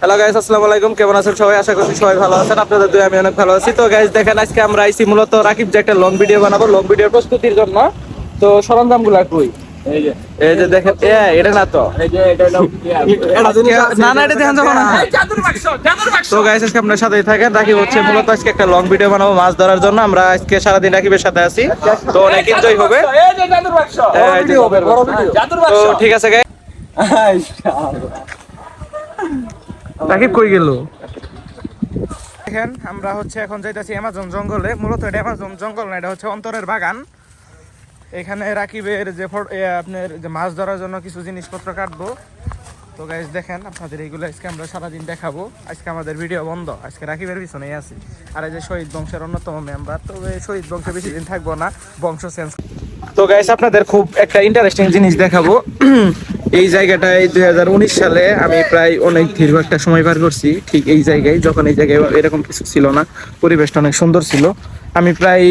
Hello guys আসসালামু আলাইকুম। কেমন আছেন সবাই? আশা করছি সবাই ভালো আছেন। আপনাদের দুই আমি অনেক ভালো আছি। তো গাইস দেখেন আজকে আমরা আইছি মূলত রাকিব যে একটা লং ভিডিও বানাবো। লং ভিডিওর প্রস্তুতির জন্য। তো সরঞ্জামগুলা কই? এই যে। দেখেন এ এটা না তো। না না এটা দেখেন যাব না। তো গাইস আজকে আপনার সাথেই থাকেন। রাকিব হচ্ছে মূলত আজকে একটা লং ভিডিও বানাবো মাছ ধরার জন্য। আমরা আজকে সারাদিন রাকিবের সাথে আছি। তো অনেক এনজয় হবে। তো ঠিক আছে গাইস রাকিব কই গেল? দেখেন আমরা হচ্ছে এখন যাইতাছি অ্যামাজন জঙ্গলে। মূলত এটা অ্যামাজন জঙ্গল না এটা হচ্ছে অন্তরের বাগান। এখানে রাকিবের যে আপনার যে মাছ ধরার জন্য কিছু জিনিসপত্র কাটবো। তো গাইজ দেখেন আপনাদের এইগুলো আজকে আমরা সারাদিন দেখাবো। আজকে আমাদের ভিডিও বন্ধ। আজকে রাকিবের পিছনেই আছি। আর এই যে শহীদ বংশের অন্যতম মেম্বার তো শহীদ বংশে বেশি দিন থাকব না। বংশ চেঞ্জ তো গাইস আপনাদের খুব একটা ইন্টারেস্টিং জিনিস দেখাবো। এই জায়গাটায় দুই হাজার উনিশ সালে আমি প্রায় অনেক দীর্ঘ একটা সময় পার করছি। ঠিক এই জায়গায়, যখন এই জায়গায় এরকম কিছু ছিল না, পরিবেশটা অনেক সুন্দর ছিল। আমি প্রায়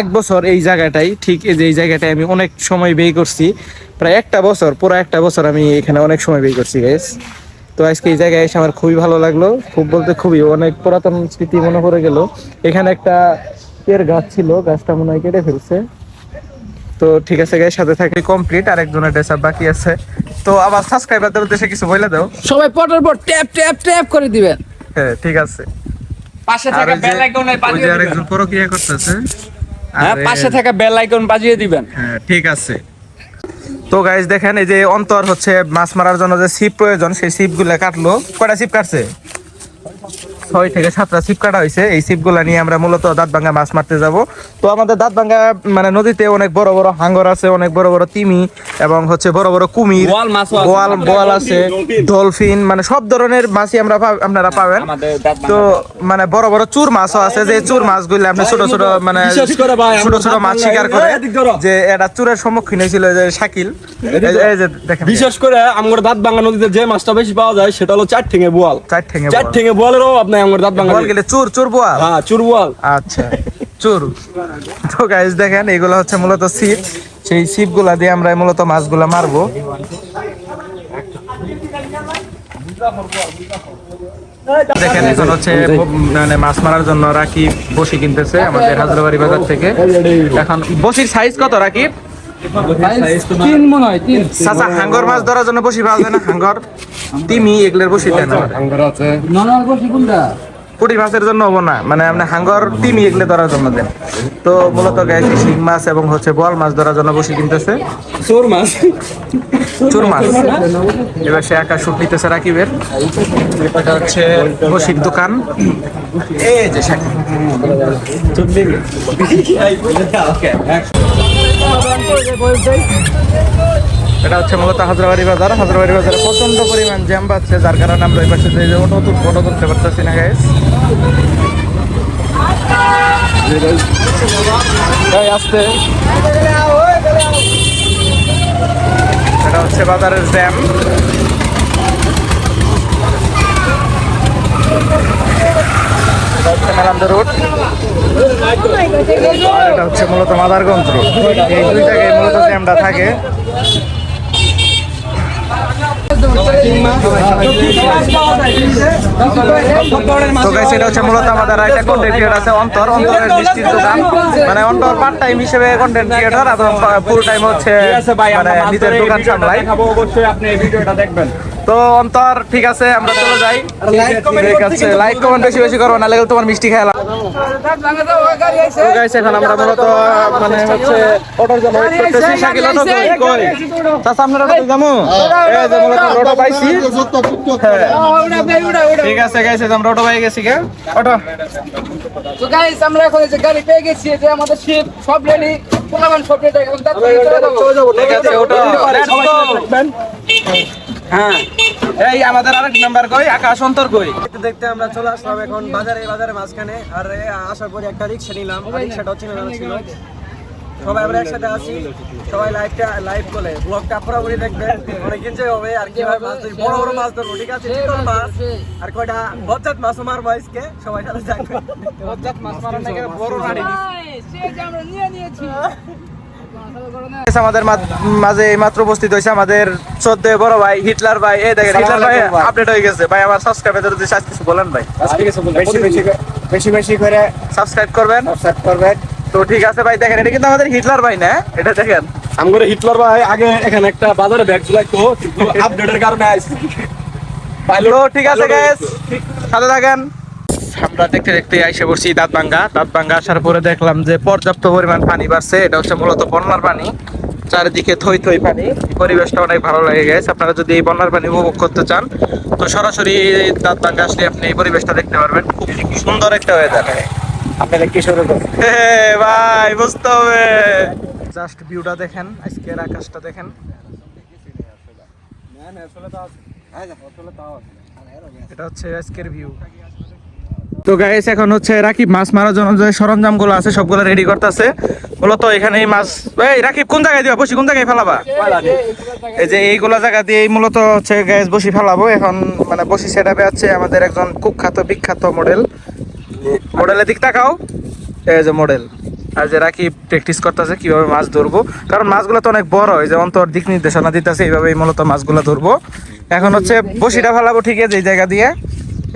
এক বছর এই জায়গাটাই, ঠিক এই যে এই জায়গাটায় আমি অনেক সময় ব্যয় করছি। প্রায় একটা বছর, পুরো একটা বছর আমি এখানে অনেক সময় ব্যয় করছি গাইস তো আজকে এই জায়গায় এসে আমার খুবই ভালো লাগল। খুব বলতে খুবই, অনেক পুরাতন স্মৃতি মনে পড়ে গেল। এখানে একটা এর গাছ ছিল, গাছটা মনে হয় কেটে ফেলছে। তো ঠিক আছে গাইস সাথে থাকি কমপ্লিট আর একজনের ড্রেস বাকি আছে। তো আবার সাবস্ক্রাইবারদের উদ্দেশ্যে কিছু বলে দাও। সবাই পটার পর ট্যাপ ট্যাপ ট্যাপ করে দিবেন। হ্যাঁ ঠিক আছে। পাশে থাকা বেল আইকনে বাজিয়ে দিবেন। আরেকজন প্রক্রিয়া করতেছে। হ্যাঁ পাশে থাকা বেল আইকন বাজিয়ে দিবেন। হ্যাঁ ঠিক আছে। তো গাইস দেখেন এই যে অন্তর হচ্ছে মাছ মারার জন্য যে সিপ প্রয়োজন সেই সিপগুলো কাটলো। কয়টা সিপ কাটছে? ছয় থেকে সাতটা সিপ কাটা হয়েছে এই সিপগুলা নিয়ে আমরা মূলত দাঁতভাঙ্গা মাছ মারতে যাব। তো আমাদের দাঁতভাঙ্গা মানে নদীতে অনেক বড় বড় হাঙ্গর আছে অনেক বড় বড় তিমি এবং হচ্ছে বড় বড় কুমির বোয়াল। বোয়াল আছে ডলফিন। মানে সব ধরনের মাছই আমরা আপনারা পাবেন। তো মানে বড় বড় চুর মাছও আছে যে চুর মাছগুলো আপনি ছোট ছোট মানে বিশেষ করে ভাই, ছোট ছোট মাছ শিকার করে। যে এটা চুরের সম্মুখীন হয়েছিল যে শাকিল। এই যে- দেখেন। বিশেষ করে আমার দাঁত ভাঙা নদীতে যে মাছটা বেশি পাওয়া যায় সেটা হলো চার ঠেঙে বোয়াল। চার ঠেঙে চার ঠেঙে বোয়ালেরও আমার দাঁত ভাঙা গেলে চুর চুর বোয়াল? হ্যাঁ চুর বোয়াল। আচ্ছা চুর। তো গাইস দেখেন এগুলো হচ্ছে মূলত সিপ সেই সিপগুলা দিয়ে আমরা মূলত মাছগুলা মারবো। দেখেন এখন হচ্ছে মানে মাছ মারার জন্য রাকিব বসি কিনতেছে আমাদের হাজরাবাড়ি বাজার থেকে। এখন বসির সাইজ কত রাকিব? তিন মনে হয় তিন চাচা হাঙ্গর মাছ ধরার জন্য বসি পাওয়া যায় না হাঙ্গর? তিমি এগুলোর বসি দেন পুঁটি মাছের জন্য হব না মানে আপনি হাঙ্গর তিমি এগুলো ধরার জন্য দেন। তো মূলত গাইছি শিং মাছ এবং হচ্ছে বোয়াল মাছ ধরার জন্য বসি কিনতেছে। চোর মাছ। চুর মাছ। এবার সে একা শুট নিতেছে রাকিবের। এটা হচ্ছে বসির দোকান। এই যে শাকিব। এটা হচ্ছে মূলত হাজরাবাড়ি বাজার। হাজরাবাড়ি বাজারে প্রচণ্ড পরিমাণ জ্যাম পাচ্ছে যার কারণে আমরা এই পাশে যে তুল- অটো তুলতে পারতেছি না গাইস আসতে। এটা হচ্ছে বাজারের জ্যাম। এটা হচ্ছে মূলত মাদারগঞ্জ রোড। এই দুই জায়গায় মূলত জ্যামটা থাকে। তো গাইস এটা হচ্ছে মূলত আমাদের একটা কন্টেন্ট ক্রিয়েটর আছে অন্তর। অন্তরের মিষ্টির দোকান। মানে অন্তর পার্ট টাইম হিসেবে কন্টেন্ট ক্রিয়েটর এবং ফুল টাইম হচ্ছে মানে নিজের দোকান সামলাই। অবশ্যই আপনি এই ভিডিওটা দেখবেন। তো অন্তর ঠিক আছে আমরা চলে যাই। ঠিক আছে লাইক কমেন্ট বেশি বেশি করো না লাগলে তোমার মিষ্টি খেলা এখন আমরা মূলত মানে হচ্ছে অটোর জন্য ওয়েট করতেছি। শাকিল অটো কই? কই? চাচা আপনার অটো যাব এই যে মূলত অটো পাইছি। ঠিক আছে গাইস আমরা অটো পাই গেছি কে? অটো? তো গাইস আমরা এখন যে গাড়ি পেয়ে গেছি যে আমাদের শিপ সব রেডি পোলাবান সব রেডি যাব ঠিক আছে ওটো গো হ্যাঁ। এই আমাদের আরেক মেম্বার কই? আকাশ অন্তর কই? দেখতে দেখতে আমরা চলে আসলাম এখন বাজারে বাজারে মাঝখানে। আর আসার পরে একটা রিক্সা নিলাম। চিনে জানা ছিল। সবাই আমরা একসাথে আছি। সবাই লাইভটা লাইভ করে ব্লগটা পুরোপুরি দেখবে অনেক এনজয় হবে। আর কীভাবে মাছ ধরি বড় বড় মাছ ধরবো ঠিক আছে? চিতল মাছ। আর কয়টা? বজ্জাত মাছ মারবো আজকে। সবাই সাথে থাকবে বজ্জাত মাছ মারার নাকি বড় নাড়ি সে যে আমরা নিয়ে নিয়েছি। আমাদের মাঝে মাত্র উপস্থিত হয়েছে আমাদের চোদ্দ বড় ভাই হিটলার ভাই। এই দেখেন হিটলার ভাই আপডেট হয়ে গেছে। ভাই আমার সাবস্ক্রাইবার যদি আজ কিছু বলেন ভাই। বেশি বেশি করে- বেশি বেশি করে সাবস্ক্রাইব করবেন? সাবস্ক্রাইব করবেন। তো ঠিক আছে ভাই দেখেন এটা কিন্তু আমাদের হিটলার ভাই না? এটা দেখেন। আমগরে হিটলার ভাই আগে এখানে একটা বাজারে ব্যাগ ঝুলাইতো কিন্তু আপডেটের কারণে আইছে। ঠিক আছে গ্যাস সাথে থাকেন। আমরা দেখতে দেখতে আইসে পড়ছি দাঁত ভাঙ্গা দাঁত ভাঙ্গা আসার পরে দেখলাম যে পর্যাপ্ত পরিমাণ পানি বাড়ছে। এটা হচ্ছে মূলত বন্যার পানি। চারিদিকে থই থই পানি। পরিবেশটা অনেক ভালো লাগে গেছে আপনারা যদি এই বন্যার পানি উপভোগ করতে চান তো সরাসরি দাঁত ভাঙ্গা আসলে আপনি এই পরিবেশটা দেখতে পারবেন। খুব সুন্দর একটা ওয়েদার আপনারা কি শুরু করছেন? হে ভাই বুঝতে হবে। জাস্ট ভিউটা দেখেন আজকের আকাশটা দেখেন। এটা হচ্ছে আজকের ভিউ তো গাইস এখন হচ্ছে রাকিব মাছ মারার জন্য যে সরঞ্জামগুলো আছে, সবগুলো রেডি করতেছে। মূলত এখানে এই মাছ এই রাকিব, কোন জায়গায় দিবা? বসি, কোন জায়গায় ফেলাবা? এই যে এইগুলা জায়গা দিয়ে মূলত হচ্ছে গ্যাস বসি ফেলাবো। এখন মানে বসি সেটাপে আছে আমাদের একজন কুখ্যাত, বিখ্যাত মডেল মডেলের দিক তাকাও। এই যে মডেল আর যে রাকিব প্র্যাকটিস করতেছে, কীভাবে মাছ ধরবো। কারণ মাছগুলো তো অনেক বড়, এই যে অন্তর দিক নির্দেশনা দিতেছে, এইভাবেই মূলত মাছগুলো ধরবো। এখন হচ্ছে বসিটা ফেলাবো ঠিক আছে এই জায়গা দিয়ে।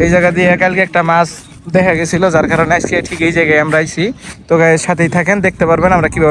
এই জায়গা দিয়ে কালকে একটা মাছ দেখা গেছিল, যার কারণে আজকে ঠিক এই জায়গায় আমরা আইছি। তো সাথেই থাকেন, দেখতে পারবেন আমরা কীভাবে